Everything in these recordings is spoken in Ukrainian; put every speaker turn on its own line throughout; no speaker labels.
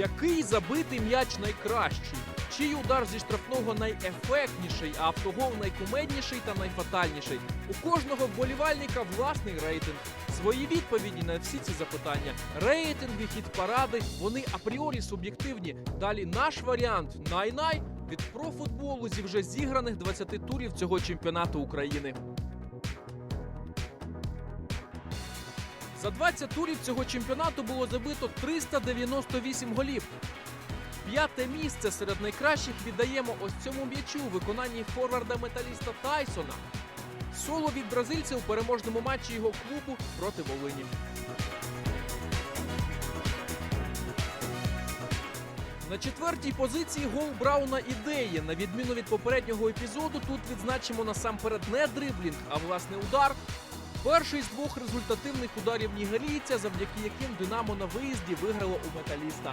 Який забитий м'яч найкращий? Чий удар зі штрафного найефектніший, а автогол найкумедніший та найфатальніший? У кожного вболівальника власний рейтинг. Свої відповіді на всі ці запитання, рейтинги, хіт паради, вони апріорі суб'єктивні. Далі наш варіант най-най від профутболу зі вже зіграних 20 турів цього чемпіонату України. За 20 турів цього чемпіонату було забито 398 голів. П'яте місце серед найкращих віддаємо ось цьому м'ячу у виконанні форварда металіста Тайсона. Соло від бразильця у переможному матчі його клубу проти Волині. На четвертій позиції гол Брауна ідеї. На відміну від попереднього епізоду, тут відзначимо насамперед не дриблінг, а власне удар. Перший з двох результативних ударів нігерійця, завдяки яким Динамо на виїзді виграло у металіста.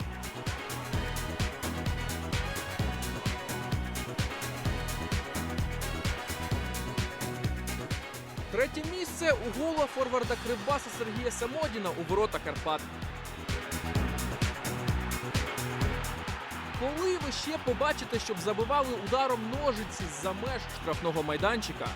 Третє місце у гола форварда Кривбаса Сергія Самодіна у ворота Карпат. Коли ви ще побачите, щоб забивали ударом ножиці з-за меж штрафного майданчика?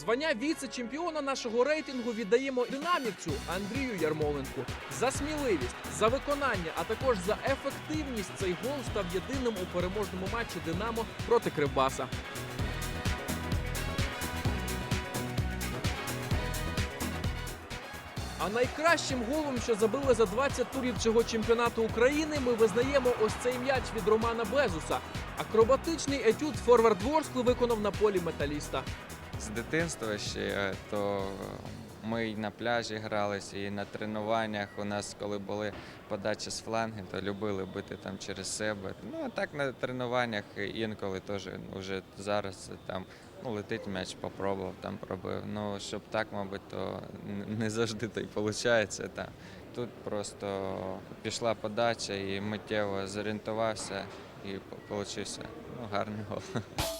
Звання віце-чемпіона нашого рейтингу віддаємо динамівцю Андрію Ярмоленку за сміливість, за виконання, а також за ефективність. Цей гол став єдиним у переможному матчі Динамо проти Кривбаса. А найкращим голом, що забили за 20 турів цього чемпіонату України, ми визнаємо ось цей м'яч від Романа Безуса. Акробатичний етюд форвард Ворскли виконав на полі металіста.
З дитинства ще то ми і на пляжі гралися, і на тренуваннях. У нас, коли були подачі з фланги, то любили бити там через себе. Ну а так на тренуваннях інколи теж вже зараз там ну, летить м'яч, попробував, там пробив. Ну щоб так, мабуть, то не завжди так виходить. Там. Тут просто пішла подача і миттєво зорієнтувався і вийшов ну, гарний гол.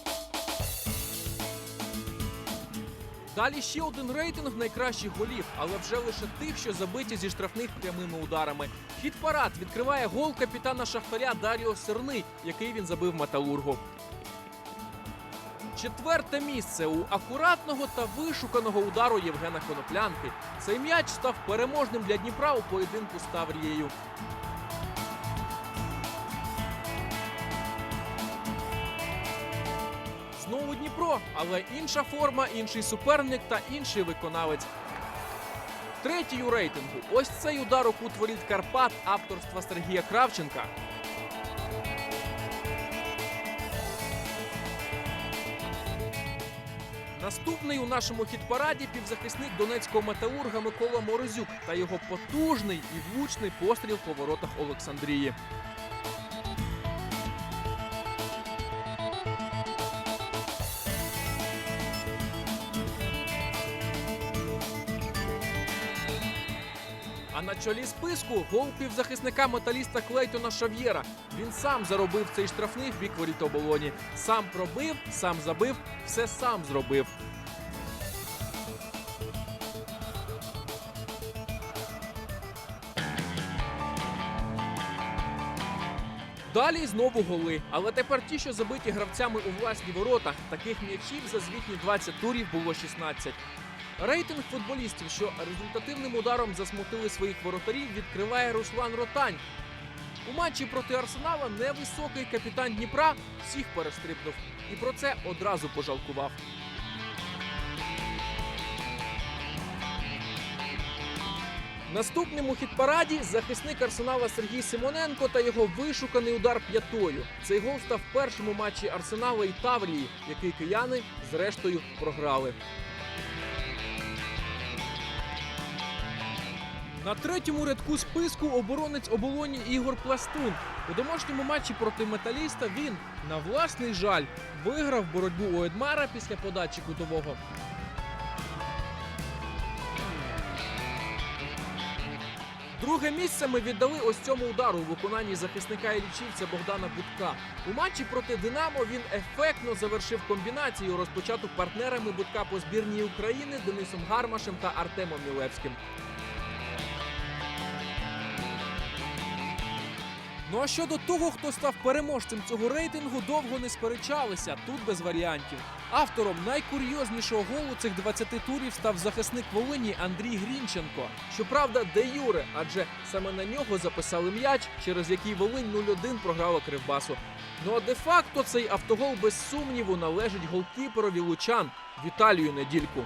Далі ще один рейтинг найкращих голів, але вже лише тих, що забиті зі штрафних прямими ударами. Хід парад відкриває гол капітана Шахтаря Даріо Серни, який він забив металургу. Четверте місце у акуратного та вишуканого удару Євгена Коноплянки. Цей м'яч став переможним для Дніпра у поєдинку з Таврією. Знову Дніпро, але інша форма, інший суперник та інший виконавець. Третій у рейтингу. Ось цей удар у кут Карпат авторства Сергія Кравченка. Наступний у нашому хіт-параді півзахисник донецького металурга Микола Морозюк та його потужний і влучний постріл по воротах Олександрії. А на чолі списку гол півзахисника металіста Клейтона Шав'єра. Він сам заробив цей штрафний в бік воріт оболоні. Сам пробив, сам забив, все сам зробив. Далі знову голи, але тепер ті, що забиті гравцями у власні ворота. Таких м'ячів за звітні 20 турів було 16. Рейтинг футболістів, що результативним ударом засмутили своїх воротарів, відкриває Руслан Ротань. У матчі проти Арсенала невисокий капітан Дніпра всіх перестрибнув і про це одразу пожалкував. Наступним у хіт-параді захисник Арсенала Сергій Симоненко та його вишуканий удар п'ятою. Цей гол став першим у матчі Арсенала і Таврії, який кияни зрештою програли. На третьому рядку списку оборонець оболоні Ігор Пластун. У домашньому матчі проти металіста він на власний жаль виграв боротьбу у Едмара після подачі кутового. Друге місце ми віддали ось цьому удару у виконанні захисника Ілічівця Богдана Будка. У матчі проти Динамо він ефектно завершив комбінацію, розпочату партнерами Будка по збірній України Денисом Гармашем та Артемом Мілевським. Ну а щодо того, хто став переможцем цього рейтингу, довго не сперечалися. Тут без варіантів. Автором найкурйознішого голу цих 20 турів став захисник Волині Андрій Грінченко. Щоправда, де Юре, адже саме на нього записали м'яч, через який Волинь 0-1 програла Кривбасу. Ну а де-факто цей автогол без сумніву належить голкіперові лучан Віталію Недільку.